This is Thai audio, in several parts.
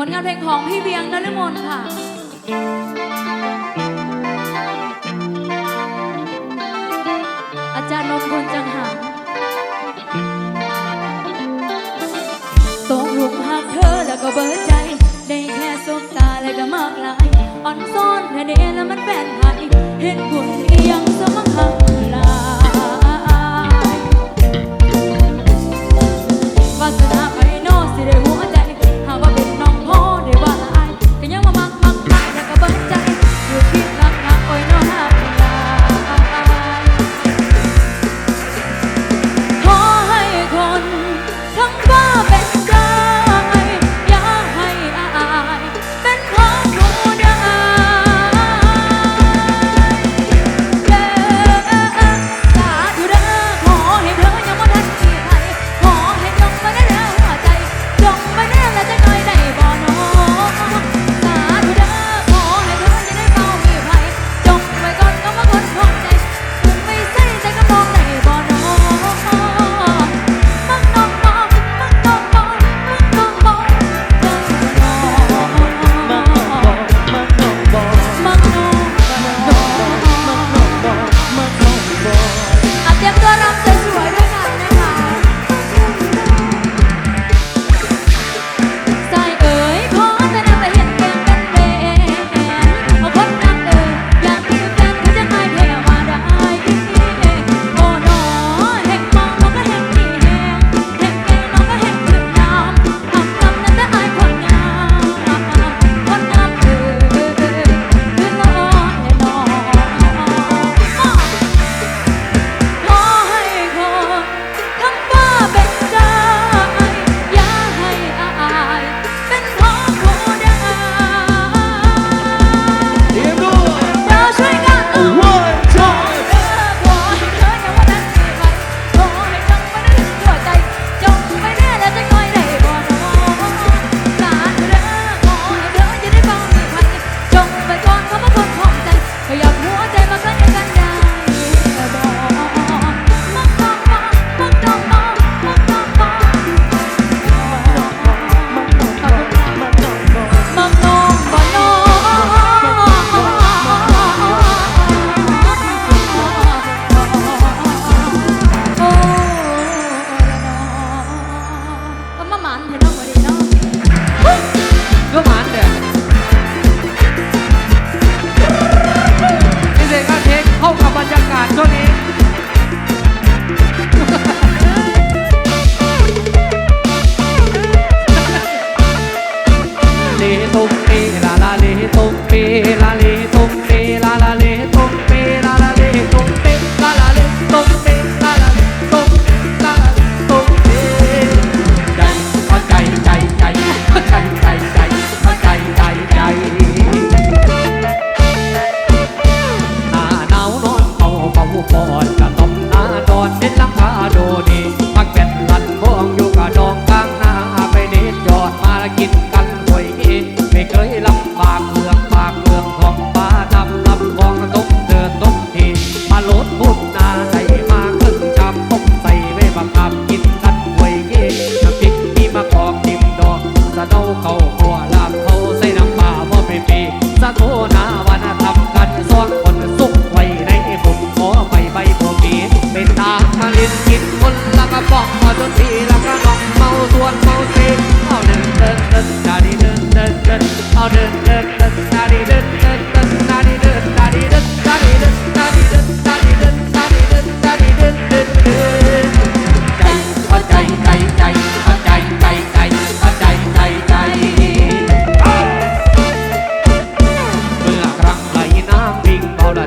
ผลงานเพลงของพี่เบียงนฤมลค่ะอาจารย์นนท์คนจังหังตกหลุมหักเธอแล้วก็เบิดใจ ได้แค่สมตาแล้วก็มากลายอ่อนซ้อนแค่เดนแล้วมันแฟนไทยเห็นผลเอียงสมัครหักลาย was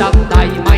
心底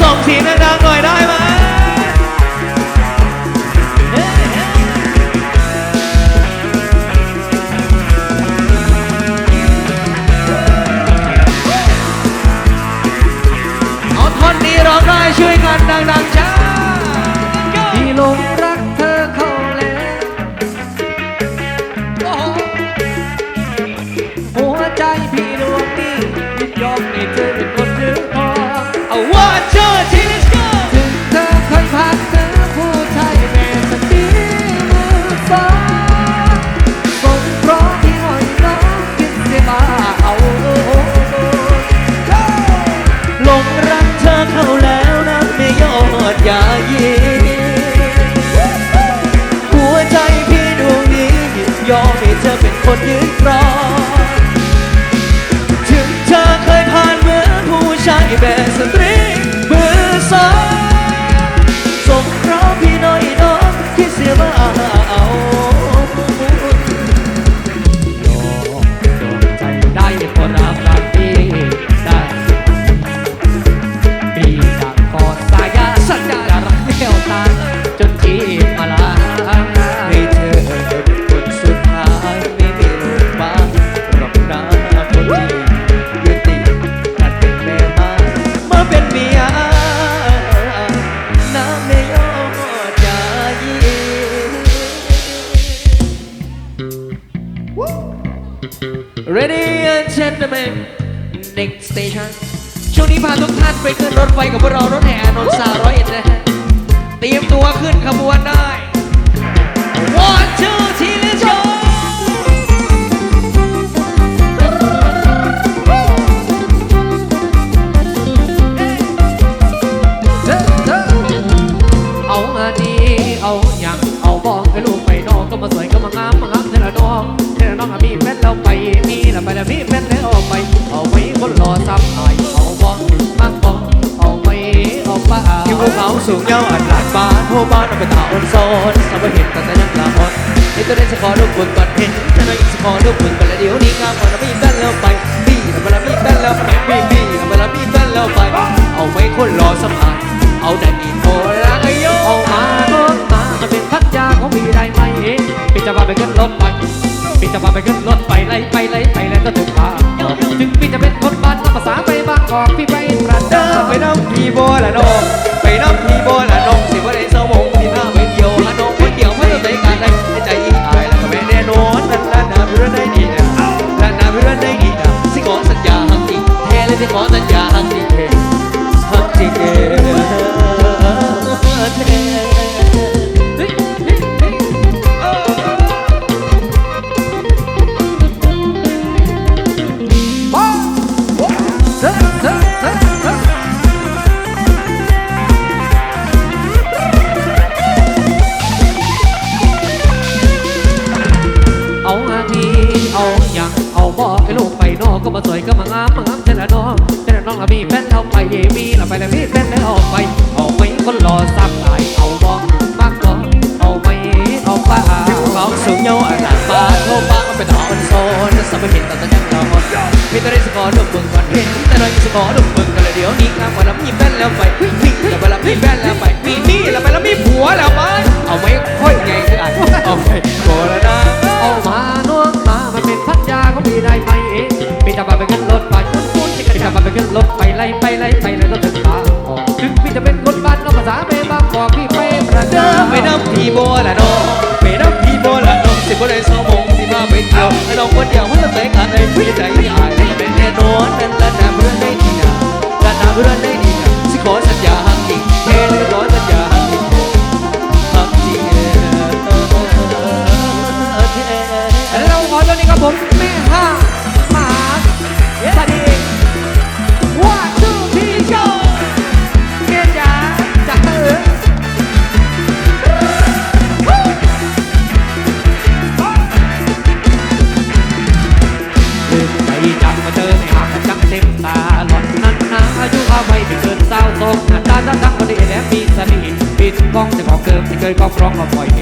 สองทีนมดังหน่อยนะ อย่าเยีหัวใจพี่ดวงนี้ยินยอมให้เธอเป็นคนยืนครองถึงเธอเคยผ่านเหมือนผู้ชายแบบสตรี ถไฟกับพวกเรารถแห่อนนทสาวร้อยเอ็ดนะฮะเตรียมตัวขึ้นขบวนได้ One two three let's go เอาอันนี้ เอาอย่างเอาบอกให้ลูกไปนอกก็มาสวยก็มางามมางามเท่าน้องเท่าน้องอะมีแฟนแล้วไปมีแล้วไปแล้วมีแฟนแล้วเอาไปเอาไว้คนรอซ้ำหน่อยเอาบอกมา ป้าอยู่ภูเขาสูงยาวอันหลานบ้านหัวบ้านเอาไปตาอ่อนโซนสาวเห็นกันแต่ยังละอ่อนเห็นตัวเด่นสกอร์ลูกบุญก่อนเห็นเธอน้อยสกอร์ลูกบุญก่อนแล้วเดี๋ยวนี้งามก่อนแล้วมีแฟนแล้วไปมีแล้วไปแล้วมีแฟนแล้วไปมีมีแล้วไปแล้วมีแฟนแล้วไป เอาไว้คนรอซ้ำหน่อยเอาได้มีโทรละไอโยเอามาเบิ่งมามันเป็นพัทยาของพี่ได้ไหมพี่จะพาไปขึ้นรถไปพี่จะพาไปขึ้นรถไปไล่ไปไล่ไปแล้วก็ถึงบ้านถึงพี่จะเป็นคนบ้านภาษาไปบางกอกพี่ไป ไปน้ำพี่โบละน้องไปน้ำพี่โบละน้องสิว่าได้เศร้ามงที่หน้าไปเดียวฮะน้องคนเดียวไม่ต้องใจกันได้ใจอีอายแล้วก็แม่แน่นอนนั่นนั่นาพี่รันได้ดีนะนั่นนาพี่รันได้ดีนะสิขอสัญญาหักอีกแท้เลยสิขอสัญญา พี่ตอนได้สกอร์ลูกมึงก่อนเห็นแต่น้อยสกอร์ลูกมึงกันเลยเดี๋ยวนี้ครับวันละมีแฟนแล้วไปมีแล้วไปแล้วมีแฟนแล้วไปมีมีแล้วไปแล้วมีผัวแล้วไปเอาไม่ค่อยไงคืออ่านเอาไปโกรธนะเอามาน่วงมามันเป็นพัทยาของพี่ได้ไหมเอ๊ะพี่จะพาไปขึ้นรถไปพี่จะพาไปขึ้นรถไปไล่ไปไล่ไปแล้วก็ถึงทาออกถึงพี่จะเป็นคนบ้านก็ภาษาไปบางกอกพี่ไปประเดิมไปน้ำพี่โบละน้องไปน้ำพี่โบละน้องสิบ่ได้สมองที่มาไปเที่ยวแล้วน้องคนเดียวมันจะใส่กันเลยพี่ใจอายเลย นอนนั้นละนามเพื่อนได้ดีนะละนามเพื่อนได้ดีนะสิขอสัญญาหักจริงเฮ้เลยขอสัญญาหักจริงหักจริงเราขอตอนนี้ครับผมแม่ห้า chơi có front là mày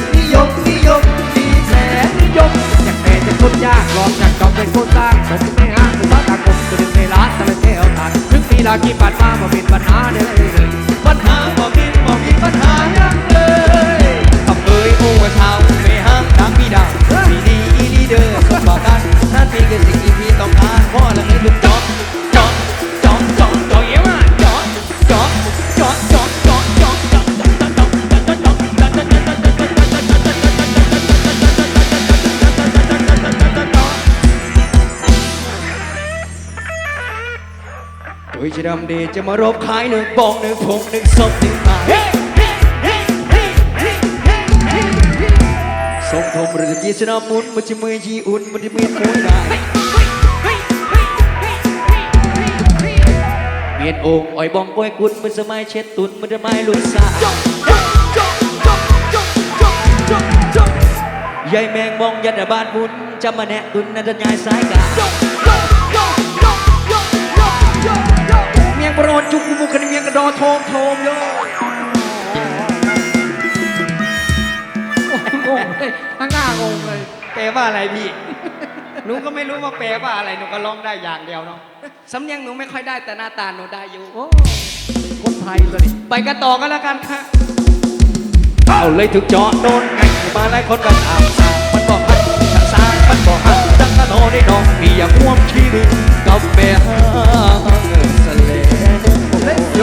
ยมสีแสนนิยมจากเป็นจะคนยากลองจากจอมเป็นคนสร้างผมไม่ห้างภาษาตากผมจะดึงในร้านตะเลเที่ยวตัดถึงปีลากี่ปัดมาบ่เป็นปัญหาเด้เลยปัญหาบ่เป็น จะดำเดจะมารบขายหนึ่งบองหนึ่งพงหนึ่งศพหนึ่งตายสมทมหรือกีชนะมุนมันจะมือยีอุ่นมันจะมือมวยได้เมียนโอ่งอ้อยบองก้อยกุนมันสมัยเช็ดตุนมันจะไม่ลุกสายายแมงมองยันบานมุนจะมาแนะตุนนันจะยายสายกา โทมโทมโยงงเลยข้างหน้างงเลยแปลว่าอะไรพี่ หนูก็ไม่รู้ว่าแปลว่าอะไร หนูก็ร้องได้อย่างเดียวเนาะ สำเนียงหนูไม่ค่อยได้แต่หน้าตาหนูได้อยู่ โอ้คนไทยเลยไปกันต่อกันแล้วกันค่ะเอาเลยถึกจอโดนไงมาหลายคนกันอาบสามันบอกให้ทางซ้ายมันบอกให้จังกะโนได้น้องพี่อย่าม่วมขี้ดิกับแม่ห้างสะเล โย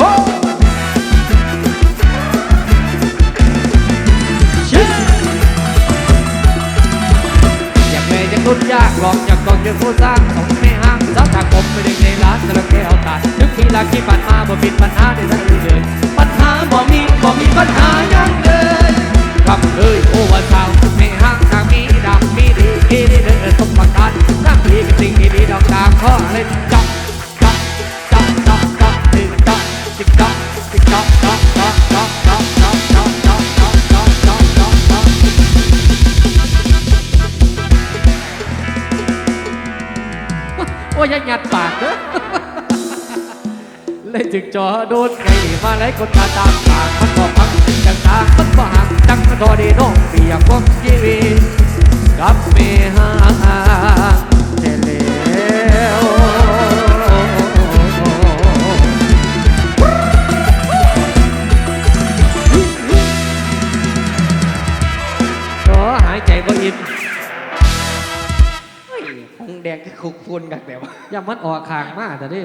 เช่อยากแม่จะทุนยากลองอยากกองจะผู้สร้างสองไม่ห้างภาษาตากลมไม่ได้ในร้านตะเลเที่ยวตัดถึงปีลากี่ปัดมาบ่ป็นปัญหาได้เลยปัญหาบ่มีบ่มีปัญหายังเดินครับเอ้ยโอ้ว่าสาว โดนไงมาหลายคนตาตามปากมันบอกพังจังตามันบ่ห่างจังมันทอดีน้องเปียกของชีวิตกับเมหาเทเลวขอหายใจบ่อิ่มเฮ้ยหงแดงก็คุกฟุ้นกันแต่ว่าย่ามันออกขางมากแต่ดิ